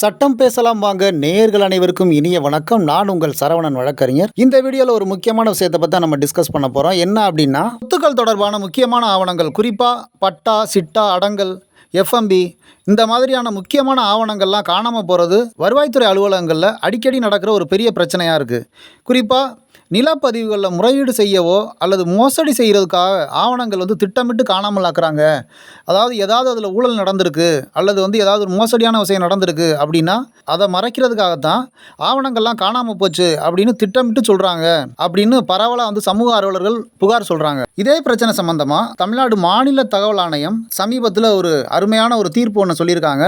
சட்டம் பேசலாம் வாங்க நேயர்கள் அனைவருக்கும் இனிய வணக்கம். நான் உங்கள் சரவணன் வழக்கறிஞர். இந்த வீடியோவில் ஒரு முக்கியமான விஷயத்தை பற்றி நம்ம டிஸ்கஸ் பண்ண போகிறோம் என்ன அப்படின்னா சொத்துக்கள் தொடர்பான முக்கியமான ஆவணங்கள் குறிப்பாக பட்டா சிட்டா அடங்கல் எஃப்எம்பி இந்த மாதிரியான முக்கியமான ஆவணங்கள்லாம் காணாமல் போகிறது வருவாய்த்துறை அலுவலகங்களில் அடிக்கடி நடக்கிற ஒரு பெரிய பிரச்சனையாக இருக்குது குறிப்பாக நிலப்பதிவுகளில் முறையீடு செய்யவோ அல்லது மோசடி செய்கிறதுக்காக ஆவணங்கள் வந்து திட்டமிட்டு காணாமல் ஆக்குறாங்க. அதாவது ஏதாவது அதில் ஊழல் நடந்திருக்கு அல்லது வந்து ஏதாவது ஒரு மோசடியான விஷயம் நடந்திருக்கு அப்படின்னா அதை மறைக்கிறதுக்காகத்தான் ஆவணங்கள்லாம் காணாமல் போச்சு அப்படின்னு திட்டமிட்டு சொல்கிறாங்க அப்படின்னு பரவலாக வந்து சமூக ஆர்வலர்கள் புகார் சொல்கிறாங்க இதே பிரச்சனை சம்பந்தமாக தமிழ்நாடு மாநில தகவல் ஆணையம் சமீபத்தில் ஒரு அருமையான ஒரு தீர்ப்பு ஒன்று சொல்லியிருக்காங்க.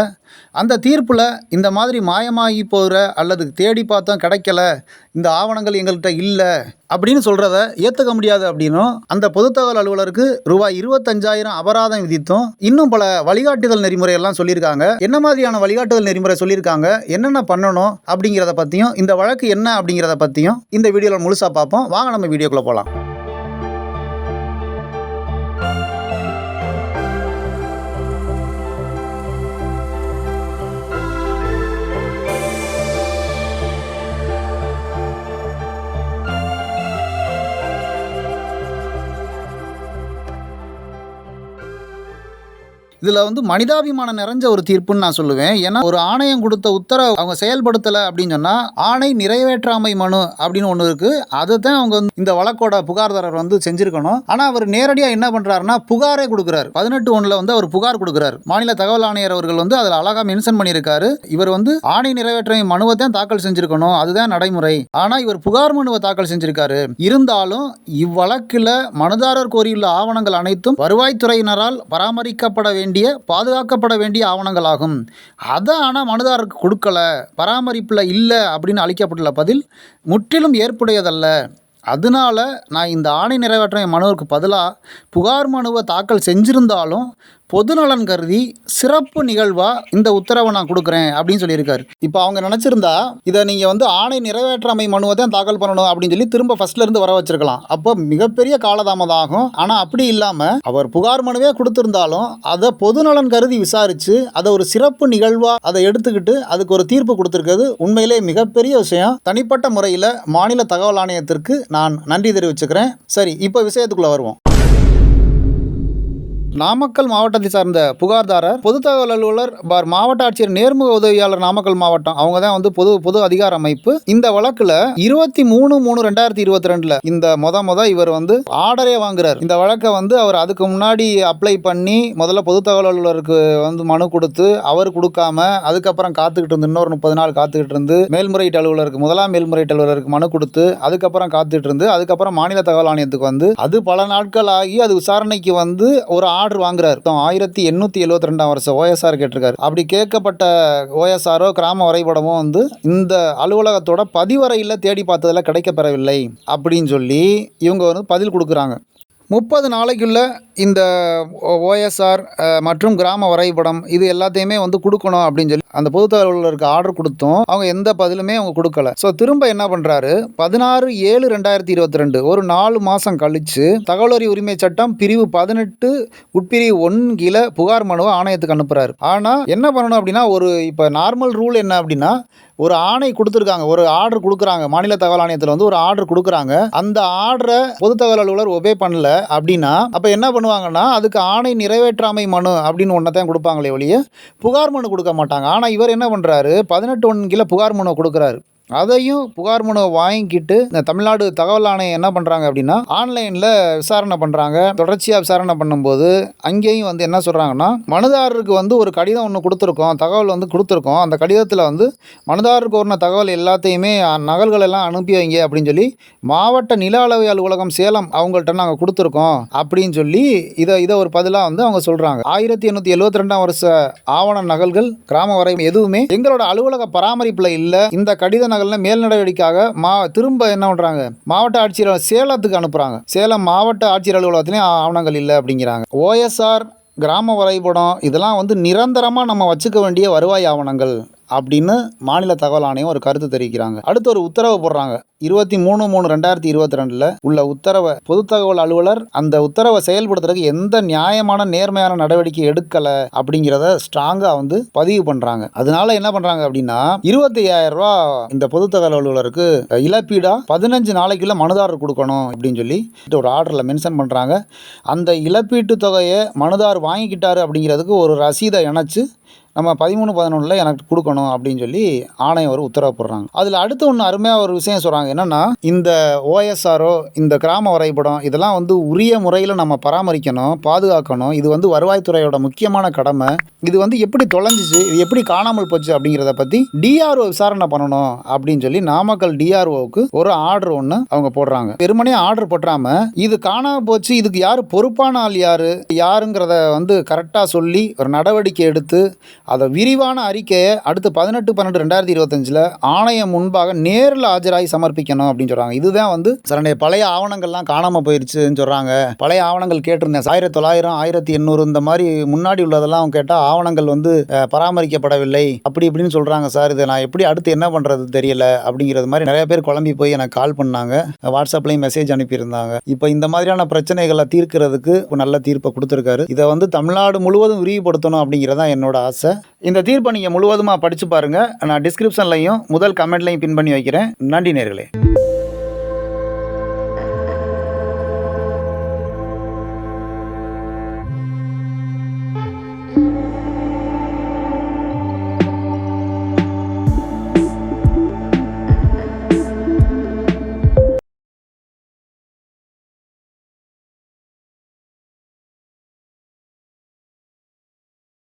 அந்த தீர்ப்பில் இந்த மாதிரி மாயமாகி போகிற அல்லது தேடி பார்த்தோம் கிடைக்கல இந்த ஆவணங்கள் எங்கள்கிட்ட இல்லை அப்படின்னு சொல்கிறத ஏற்றுக்க முடியாது அப்படின்னும் அந்த பொதுத்தகவல் அலுவலருக்கு ரூபாய் இருபத்தஞ்சாயிரம் அபராதம் விதித்தும் இன்னும் பல வழிகாட்டுதல் நெறிமுறையெல்லாம் சொல்லியிருக்காங்க. என்ன மாதிரியான வழிகாட்டுதல் நெறிமுறை சொல்லியிருக்காங்க? என்னென்ன பண்ணணும்? அப்படிங்கிறத பற்றியும் இந்த வழக்கு என்ன அப்படிங்கிறத பற்றியும் இந்த வீடியோவில் முழுசாக பார்ப்போம். வாங்க நம்ம வீடியோக்குள்ளே போகலாம் இதில் வந்து மனிதாபிமானம் நிறைஞ்ச ஒரு தீர்ப்புன்னு நான் சொல்லுவேன். ஏன்னா ஒரு ஆணையம் கொடுத்த உத்தரவு அவங்க செயல்படுத்தலை அப்படின்னு சொன்னால் ஆணை நிறைவேற்றாமை மனு அப்படின்னு ஒன்று இருக்குது அதை தான் அவங்க வந்து இந்த வழக்கோட புகார்தாரர் வந்து செஞ்சுருக்கணும். ஆனால் அவர் நேரடியாக என்ன பண்ணுறாருன்னா புகாரே கொடுக்குறாரு. பதினெட்டு ஒன்றில் வந்து அவர் புகார் கொடுக்குறாரு. மாநில தகவல் ஆணையர் அவர்கள் வந்து அதில் அழகாக மென்ஷன் பண்ணியிருக்காரு. இவர் வந்து ஆணை நிறைவேற்றமை மனுவை தான் தாக்கல் செஞ்சுருக்கணும். அதுதான் நடைமுறை. ஆனால் இவர் புகார் மனுவை தாக்கல் செஞ்சிருக்காரு. இருந்தாலும் இவ்வழக்கில் மனுதாரர் கோரியுள்ள ஆவணங்கள் அனைத்தும் வருவாய்த்துறையினரால் பராமரிக்கப்பட வேண்டிய வேண்டிய பாதுகாக்கப்பட வேண்டிய ஆவணங்களாகும். அதை ஆனால் மனுதாரருக்கு கொடுக்கல பராமரிப்பில் இல்லை அப்படின்னு அளிக்கப்பட்டுள்ள பதில் முற்றிலும் ஏற்புடையதல்ல. அதனால நான் இந்த ஆணை நிறைவேற்ற மனுவிற்கு பதிலாக புகார் மனுவை தாக்கல் செஞ்சிருந்தாலும் பொதுநலன் கருதி சிறப்பு நிகழ்வாக இந்த உத்தரவை நான் கொடுக்குறேன் அப்படின்னு சொல்லியிருக்காரு. இப்போ அவங்க நினச்சிருந்தா இதை நீங்கள் வந்து ஆணை நிறைவேற்றாமை மனுவை தான் தாக்கல் பண்ணணும் அப்படின்னு சொல்லி திரும்ப ஃபர்ஸ்ட்ல இருந்து வர வச்சிருக்கலாம். அப்போ மிகப்பெரிய காலதாமதம் ஆகும். ஆனால் அப்படி இல்லாமல் அவர் புகார் மனுவே கொடுத்துருந்தாலும் அதை பொதுநலன் கருதி விசாரித்து அதை ஒரு சிறப்பு நிகழ்வாக அதை எடுத்துக்கிட்டு அதுக்கு ஒரு தீர்ப்பு கொடுத்துருக்கிறது உண்மையிலே மிகப்பெரிய விஷயம். தனிப்பட்ட முறையில் மாநில தகவல் ஆணையத்திற்கு நான் நன்றி தெரிவிச்சுக்கிறேன். சரி இப்போ விஷயத்துக்குள்ளே வருவோம். நாமக்கல் மாவட்டத்தை சார்ந்த புகார்தாரர் பொது தகவல் அலுவலர் பார் மாவட்ட ஆட்சியர் நேர்முக உதவியாளர் நாமக்கல் மாவட்டம். அவங்க தான் வந்து பொது பொது அதிகார அமைப்பு. இந்த வழக்குல இருபத்தி மூணு மூணு ரெண்டாயிரத்தி இருபத்தி ரெண்டுல இந்த மொத மொத இவர் வந்து ஆர்டரே வாங்குறாரு. இந்த வழக்கை வந்து அவர் அதுக்கு முன்னாடி அப்ளை பண்ணி முதல்ல பொது தகவல் அலுவலருக்கு வந்து மனு கொடுத்து அவர் கொடுக்காம அதுக்கப்புறம் காத்துக்கிட்டு இருந்து இன்னொரு முப்பது நாள் காத்துக்கிட்டு இருந்து மேல்முறையீட்டு அலுவலருக்கு முதலாம் மேல்முறையீட்டு அலுவலருக்கு மனு கொடுத்து அதுக்கப்புறம் காத்துட்டு இருந்து அதுக்கப்புறம் மாநில தகவல் ஆணையத்துக்கு வந்து அது பல நாட்கள் ஆகி அது விசாரணைக்கு வந்து ஒரு ஆர்டர் ஆர்டர் வாங்குறாரு. ஆயிரத்தி எண்ணூற்றி எழுபத்தி ரெண்டாம் வருஷம் ஓஎஸ்ஆர் கேட்டிருக்காரு. அப்படி கேட்கப்பட்ட ஓஎஸ்ஆரோ கிராம வரைபடமோ வந்து இந்த அலுவலகத்தோட பதிவறையில் தேடி பார்த்ததில் கிடைக்கப்பெறவில்லை. அப்படின்னு சொல்லி இவங்க வந்து பதில் கொடுக்குறாங்க. முப்பது நாளைக்குள்ள இந்த ஓஎஸ்ஆர் மற்றும் கிராம வரைபடம் இது எல்லாத்தையுமே வந்து கொடுக்கணும் அப்படின்னு சொல்லி அந்த பொது தகவலருக்கு ஆர்டர் கொடுத்தோம். அவங்க எந்த பதிலுமே அவங்க கொடுக்கல. ஸோ திரும்ப என்ன பண்ணுறாரு பதினாறு ஏழு ரெண்டாயிரத்தி இருபத்தி ரெண்டு ஒரு நாலு மாதம் கழித்து தகவலறி உரிமை சட்டம் பிரிவு பதினெட்டு உட்பிரிவு ஒன் கீழே புகார் மனுவை ஆணையத்துக்கு அனுப்புகிறாரு ஆனால் என்ன பண்ணணும் அப்படின்னா ஒரு இப்போ நார்மல் ரூல் என்ன அப்படின்னா ஒரு ஆணை கொடுத்துருக்காங்க ஒரு ஆர்டர் கொடுக்குறாங்க மாநில தகவல் ஆணையத்தில் வந்து ஒரு ஆர்டர் கொடுக்குறாங்க. அந்த ஆர்டரை பொது தகவல் அலுவலர் ஒபே பண்ணல அப்படின்னா அப்போ என்ன பண்ணுவாங்கன்னா அதுக்கு ஆணை நிறைவேற்றாமை மனு அப்படின்னு ஒன்றை தான் கொடுப்பாங்களே ஒழிய புகார் மனு கொடுக்க மாட்டாங்க. ஆனால் இவர் என்ன பண்ணுறாரு பதினெட்டு ஒன்று புகார் மனு கொடுக்குறாரு. அதையும் புகார் மனு வாங்கிக்கிட்டு இந்த தமிழ்நாடு தகவல் ஆணையம் என்ன பண்ணுறாங்க அப்படின்னா ஆன்லைனில் விசாரணை பண்ணுறாங்க தொடர்ச்சியாக விசாரணை பண்ணும்போது அங்கேயும் வந்து என்ன சொல்கிறாங்கன்னா மனுதாரருக்கு வந்து ஒரு கடிதம் ஒன்று கொடுத்துருக்கோம் தகவல் வந்து கொடுத்துருக்கோம். அந்த கடிதத்தில் வந்து மனுதாரருக்கு ஒரு தகவல் எல்லாத்தையுமே நகல்கள் எல்லாம் அனுப்பி வைங்க அப்படின்னு சொல்லி மாவட்ட நில அளவை அலுவலகம் சேலம் அவங்கள்ட்ட நாங்கள் கொடுத்துருக்கோம் அப்படின்னு சொல்லி இதை இதை ஒரு பதிலாக வந்து அவங்க சொல்கிறாங்க ஆயிரத்தி எண்ணூற்றி எழுபத்தி ரெண்டாம் வருஷ ஆவண நகல்கள் கிராம வரை எதுவுமே எங்களோட அலுவலக பராமரிப்பில் இல்லை. இந்த கடிதம் நகலில் மேல் நடவடிக்கையாக மா திரும்ப என்ன பண்ணுறாங்க மாவட்ட ஆட்சியர் சேலத்துக்கு அனுப்புகிறாங்க சேலம் மாவட்ட ஆட்சியர் அலுவலகத்துலேயும் ஆவணங்கள் இல்லை அப்படிங்கிறாங்க. ஓஎஸ்ஆர் கிராம வரைபடம் இதெல்லாம் வந்து நிரந்தரமாக நம்ம வச்சுக்க வேண்டிய வருவாய் ஆவணங்கள் அப்படின்னு மாநில தகவல் ஆணையம் ஒரு கருத்து தெரிவிக்கிறாங்க. அடுத்து ஒரு உத்தரவு போடுறாங்க. இருபத்தி மூணு மூணு ரெண்டாயிரத்தி இருபத்தி ரெண்டில் உள்ள உத்தரவை பொது தகவல் அலுவலர் அந்த உத்தரவை செயல்படுத்துறதுக்கு எந்த நியாயமான நேர்மையான நடவடிக்கை எடுக்கலை அப்படிங்கிறத ஸ்ட்ராங்காக வந்து பதிவு பண்ணுறாங்க அதனால என்ன பண்ணுறாங்க அப்படின்னா இருபத்தி ஐயாயிரம் ரூபா இந்த பொது தகவல் அலுவலருக்கு இழப்பீடாக பதினஞ்சு நாளைக்குள்ள மனுதாரர் கொடுக்கணும் அப்படின்னு சொல்லி ஒரு ஆர்டரில் மென்ஷன் பண்ணுறாங்க அந்த இழப்பீட்டு தொகையை மனுதார் வாங்கிக்கிட்டாரு அப்படிங்கிறதுக்கு ஒரு ரசீதை இணைச்சு நம்ம பதிமூணு பதினொன்றில் எனக்கு கொடுக்கணும் அப்படின்னு சொல்லி ஆணையம் ஒரு உத்தரவு போடுறாங்க. அதில் அடுத்து ஒன்று அருமையாக ஒரு விஷயம் சொல்கிறாங்க என்னென்னா இந்த ஓஎஸ்ஆரோ இந்த கிராம வரைபடம் இதெல்லாம் வந்து உரிய முறையில் நம்ம பராமரிக்கணும் பாதுகாக்கணும். இது வந்து வருவாய்த்துறையோட முக்கியமான கடமை. இது வந்து எப்படி தொலைஞ்சிச்சு இது எப்படி காணாமல் போச்சு அப்படிங்கிறத பற்றி டிஆர்ஓ விசாரணை பண்ணணும் அப்படின்னு சொல்லி நாமக்கல் டிஆர்ஓவுக்கு ஒரு ஆர்டர் ஒன்று அவங்க போடுறாங்க. வெறுமனே ஆர்டர் போட்டுறாம இது காணாமல் போச்சு இதுக்கு யார் பொறுப்பான ஆள் யார் யாருங்கிறத வந்து கரெக்டாக சொல்லி ஒரு நடவடிக்கை எடுத்து அதை விரிவான அறிக்கையை அடுத்து பதினெட்டு பன்னெண்டு ரெண்டாயிரத்தி இருபத்தஞ்சில் ஆணையம் முன்பாக நேரில் ஆஜராகி சமர்ப்பிக்கணும் அப்படின்னு சொல்கிறாங்க இதுதான் வந்து சரணைய பழைய ஆவணங்கள்லாம் காணாமல் போயிடுச்சுன்னு சொல்கிறாங்க பழைய ஆவணங்கள் கேட்டிருந்தேன். ஆயிரத்தி தொள்ளாயிரம் ஆயிரத்தி எண்ணூறு இந்த மாதிரி முன்னாடி உள்ளதெல்லாம் கேட்டால் ஆவணங்கள் வந்து பராமரிக்கப்படவில்லை. அப்படி இப்படின்னு சொல்கிறாங்க சார். இதை நான் எப்படி அடுத்து என்ன பண்ணுறது தெரியல அப்படிங்கிறது மாதிரி நிறைய பேர் குழம்பி போய் எனக்கு கால் பண்ணாங்க. வாட்ஸ்அப்லேயும் மெசேஜ் அனுப்பியிருந்தாங்க. இப்போ இந்த மாதிரியான பிரச்சனைகளை தீர்க்கிறதுக்கு ஒரு நல்ல தீர்ப்பை கொடுத்துருக்காரு. இதை வந்து தமிழ்நாடு முழுவதும் விரிவுபடுத்தணும் அப்படிங்கிறதான் என்னோட ஆசை. இந்த தீர்ப்பை நீங்கள் முழுவதுமாக படித்து பாருங்கள் நான் டிஸ்கிரிப்ஷன்லையும் முதல் கமெண்ட்லையும் பின் பண்ணி வைக்கிறேன். நன்றி நேர்களே. হবে